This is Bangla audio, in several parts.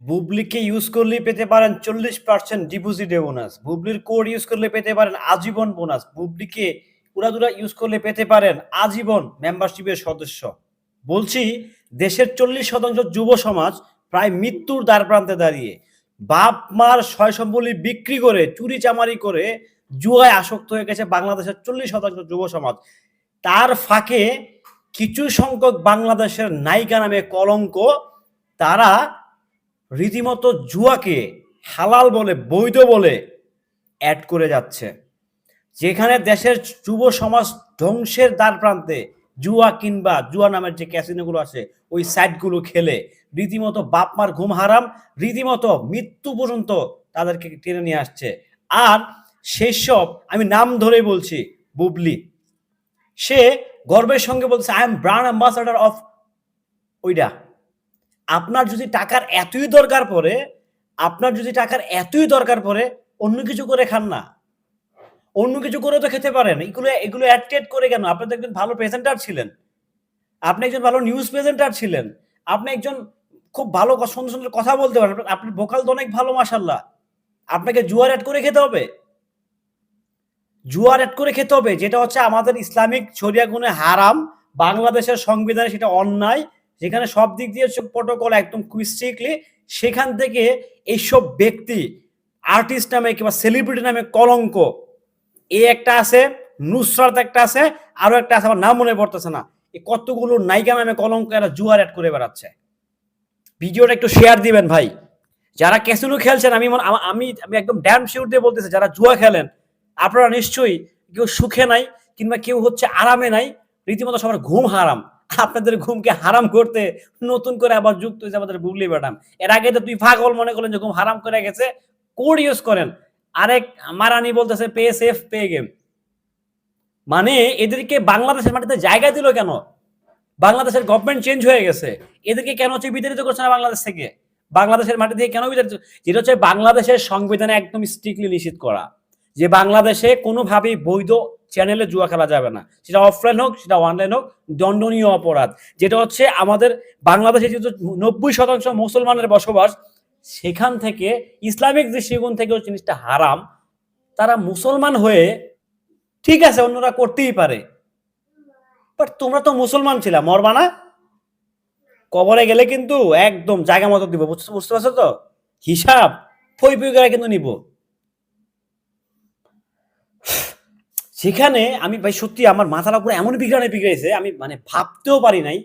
বুবলিকে ইউজ করলে পেতে পারেন চল্লিশ পার্সেন্ট ডিপোজিটে বোনাস বুবলির কোড ইউজ করলে পেতে পারেন আজীবন বোনাস বুবলিকে উড়াদুরা ইউজ করলে পেতে পারেন আজীবন মেম্বারশিপের সদস্য। বলছি, দেশের চল্লিশ শতাংশ যুব সমাজ প্রায় মৃত্যুর দ্বার প্রান্তে দাঁড়িয়ে। বাপ, মার সম্পত্তি বিক্রি করে, চুরি চামারি করে জুয়ায় আসক্ত হয়ে গেছে বাংলাদেশের চল্লিশ শতাংশ যুব সমাজ। তার ফাঁকে কিছু সংখ্যক বাংলাদেশের নায়িকা নামে কলঙ্ক, তারা রীতিমতো জুয়াকে হালাল বলে, বৈধ বলে অ্যাড করে যাচ্ছে। যেখানে দেশের যুব সমাজ ধ্বংসের দ্বার প্রান্তে জুয়া কিংবা জুয়া নামের যে ক্যাসিনোগুলো আছে, ওই সাইটগুলো খেলে রীতিমতো বাপ মার ঘুম হারাম, রীতিমতো মৃত্যু পর্যন্ত তাদেরকে টেনে নিয়ে আসছে। আর সেই সব আমি নাম ধরেই বলছি, বুবলি। সে গর্বের সঙ্গে বলছে I am brand ambassador of ওইটা আপনার যদি টাকার এতই দরকার পড়ে, আপনার যদি টাকার এতই দরকার পড়ে, অন্য কিছু করে খান না। অন্য কিছু করে তো খেতে পারেন। এগুলো এগুলো অ্যাড করে কেন? আপনি তো একজন ভালো প্রেজেন্টার ছিলেন। আপনি একজন ভালো নিউজ প্রেজেন্টার ছিলেন। আপনি একজন খুব ভালো সুন্দর সুন্দর কথা বলতে পারেন। আপনার- ভোকাল তো অনেক ভালো মাসাল্লাহ আপনাকে জুয়ার অ্যাড করে খেতে হবে। জুয়ার অ্যাড করে খেতে হবে। যেটা হচ্ছে আমাদের ইসলামিক শরিয়া গুণে হারাম, বাংলাদেশের সংবিধানে সেটা অন্যায় যেখানে সব দিক দিয়ে প্রোটোকল একদম স্ট্রিক্টলি সেখান থেকে এইসব ব্যক্তি আর্টিস্ট নামে কিংবা সেলিব্রিটি নামে কলঙ্ক। এ একটা আছে, নুসরাত একটা আছে আরও একটা আছে, আমার নাম মনে পড়তেছে না। এই কতগুলো নায়িকা নামে কলঙ্ক এরা জুয়ার অ্যাড করে বেড়াচ্ছে। ভিডিওটা একটু শেয়ার দিবেন ভাই। যারা ক্যাসিনো খেলছেন, আমি আমি আমি একদম ড্যাম শিওর দিয়ে বলতেছি, যারা জুয়া খেলেন, আপনারা নিশ্চয়ই কেউ সুখে নাই, কিংবা কেউ হচ্ছে আরামে নাই, রীতিমতো সবার ঘুম হারাম। আপনাদের ঘুমকে হারাম করতে নতুন করে আবার যুক্ত হয়েছে আমাদের বুবলি ম্যাডাম। এর আগে তো তুই পাগল মনে করলেন যে ঘুম হারাম করে গেছে, কোড ইউজ করেন। আরেক মারানি বলতেছে, পে সেফ, পে গেম। মানে এদেরকে বাংলাদেশের মাটিতে জায়গা দিল কেন? বাংলাদেশের গভর্নমেন্ট চেঞ্জ হয়ে গেছে। এদেরকে কেন হচ্ছে বিতাড়িত করছে না বাংলাদেশ থেকে? বাংলাদেশের মাটি থেকে কেন বিতাড়িত যেটা হচ্ছে বাংলাদেশের সংবিধানে একদম স্ট্রিক্টলি নিষিদ্ধ করা। যে বাংলাদেশে কোনোভাবেই বৈধ চ্যানেলে জুয়া খেলা যাবে না। সেটা অফলাইন হোক, সেটা অনলাইন হোক, দণ্ডনীয় অপরাধ। যেটা হচ্ছে আমাদের বাংলাদেশে যেহেতু নব্বই শতাংশ মুসলমানের বসবাস, সেখান থেকে ইসলামিক দৃষ্টিকোণ থেকেও জিনিসটা হারাম। তারা মুসলমান হয়ে ঠিক আছে, অন্যরা করতেই পারে। বাট তোমরা তো মুসলমান ছিলা, মরবা না? কবরে গেলে কিন্তু একদম জায়গা মতো দিব, বুঝতে বুঝতে পারছ তো? হিসাব ফই ফই করে কিন্তু নিব। সেখানে আমি ভাই সত্যি আমার মাথার উপরে এমন বিগড়ানে বিগড়েছে, আমি মানে ভাবতেও পারি নাই।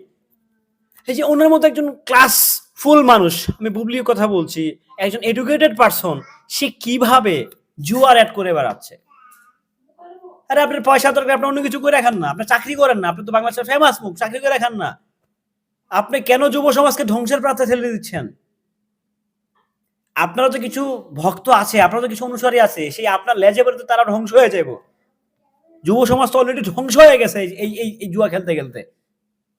এই যে ওনার মতো একজন ক্লাস ফুল মানুষ, আমি বুবলির কথা বলছি, একজন এডুকেটেড পারসন সে কীভাবে জুয়ার অ্যাড করে বেড়াচ্ছে? আরে আপনার পয়সা দরকার, আপনি অন্য কিছু করে রাখান না, আপনি চাকরি করেন না, আপনি তো বাংলাদেশের ফেমাস মুখ, চাকরি করে রাখান না। আপনি কেন যুব সমাজকে ধ্বংসের প্রান্তে ঠেলে দিচ্ছেন? আপনারও তো কিছু ভক্ত আছে, আপনারও তো কিছু অনুসারী আছে, সেই আপনার লেজে বেরোতে তো তারা ধ্বংস হয়ে যাব যুব সমাজ তো অলরেডি ধ্বংস হয়ে গেছে এই- এই এই জুয়া খেলতে খেলতে।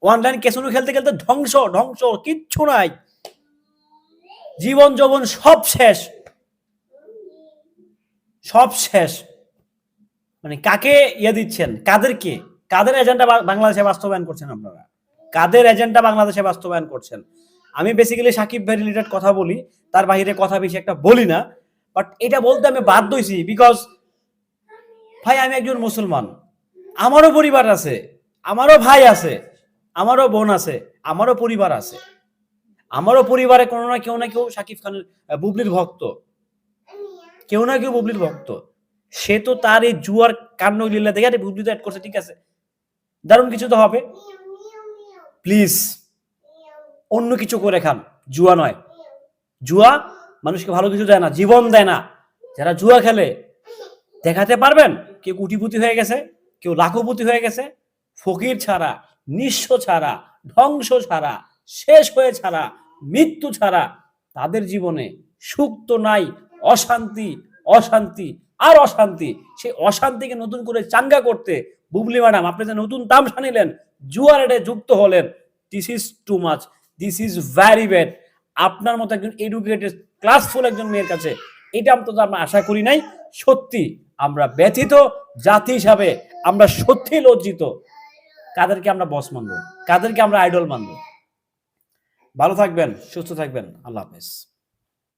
অনলাইন ক্যাসিনো খেলতে খেলতে ধ্বংস ধ্বংস, কিচ্ছু নাই। জীবন যৌবন সব শেষ। সব শেষ। মানে কাকে ইয়ে দিচ্ছেন? কাদেরকে? কাদের এজেন্ডা বাংলাদেশে বাস্তবায়ন করছেন আপনারা? কাদের এজেন্ডা বাংলাদেশে বাস্তবায়ন করছেন? আমি বেসিক্যালি সাকিব ভাই রিলেটেড কথা বলি, তার বাইরে কথা বেশি একটা বলি না। বাট এটা বলতে আমি বাধ্য হয়েছি বিকজ ভাই, আমি একজন মুসলমান। আমারও পরিবার আছে, আমারও ভাই আছে, আমারও বোন আছে, আমারও পরিবার আছে। আমারও পরিবারে কোনো না কেউ না কেউ সাকিব খানের বুবলির ভক্ত। কেউ না কেউ বুবলির ভক্ত। সে তো তার এই জুয়ার কাণ্ড লীলা দেখে আরে বুবলি তো অ্যাড করছে, ঠিক আছে। দারুণ কিছু তো হবে। প্লিজ অন্য কিছু করে খান। জুয়া নয়। জুয়া মানুষকে ভালো কিছু দেয় না, জীবন দেয় না। যারা জুয়া খেলে, দেখাতে পারবেন? কেউ কুটিপতি হয়ে গেছে, কেউ লাখপতি হয়ে গেছে, ফকির ছাড়া, নিঃস্ব ছাড়া, ধ্বংস ছাড়া, শেষ হয়ে ছাড়া, মৃত্যু ছাড়া তাদের জীবনে সুখ তো নাই, অশান্তি অশান্তি আর অশান্তি। সেই অশান্তিকে নতুন করে চাঙ্গা করতে বুবলি ম্যাডাম, আপনি যে নতুন তামসা নিলেন জুয়ার এডে যুক্ত হলেন this is too much this is very bad আপনার মতো একজন এডুকেটেড ক্লাসফুল একজন মেয়ের কাছে, এটা অন্তত আমরা আশা করি নাই, সত্যি। আমরা ব্যথিত, জাতি হিসাবে আমরা সত্যি লজ্জিত। কাদেরকে আমরা বস মানব? কাদেরকে আমরা আইডল মানব? ভালো থাকবেন, সুস্থ থাকবেন। আল্লাহ হাফেজ।